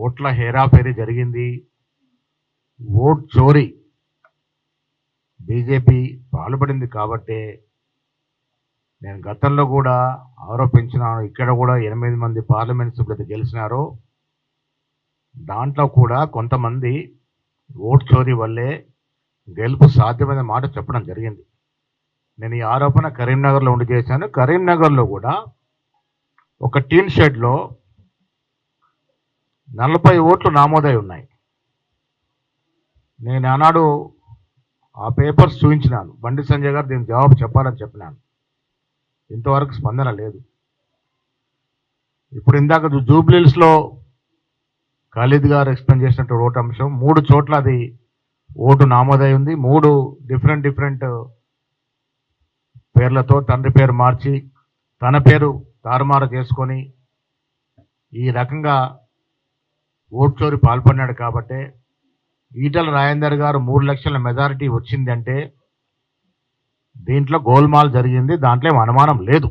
ఓట్ల హేరాఫేరీ జరిగింది. ఓట్ చోరీ. బీజేపీ పాల్పడింది కాబట్టే నేను గతంలో కూడా ఆరోపించినాను. ఇక్కడ కూడా ఎనిమిది మంది పార్లమెంట్ సభ్యులు గెలిచినారు. దాంట్లో కూడా కొంతమంది ఓట్ చోరీ వల్లే గెలుపు సాధ్యమైన మాట చెప్పడం జరిగింది. నేను ఈ ఆరోపణ కరీంనగర్లో ఉండి చేశాను. కరీంనగర్లో కూడా ఒక టీన్ షెడ్లో నలభై ఓట్లు నామోదై ఉన్నాయి. నేను ఆనాడు ఆ పేపర్స్ చూపించినాను బండి సంజయ్ గారు దీనికి జవాబు చెప్పాలని చెప్పినాను. ఇంతవరకు స్పందన లేదు. ఇప్పుడు ఇందాక జూబ్లీస్లో ఖాళీద్ గారు ఎక్స్ప్లెయిన్ చేసినట్టు ఓటు అంశం. మూడు చోట్ల అది ఓటు నామోదై ఉంది. మూడు డిఫరెంట్ డిఫరెంట్ పేర్లతో తండ్రి పేరు మార్చి తన పేరు తారుమారు చేసుకొని ఈ రకంగా ఓటు చోరి పాల్పడినాడు కాబట్టే ఈటల రాజేందర్ గారు మూడు లక్షల మెజారిటీ వచ్చిందంటే దీంట్లో గోల్మాల్ జరిగింది దాంట్లో ఏం అనుమానం లేదు.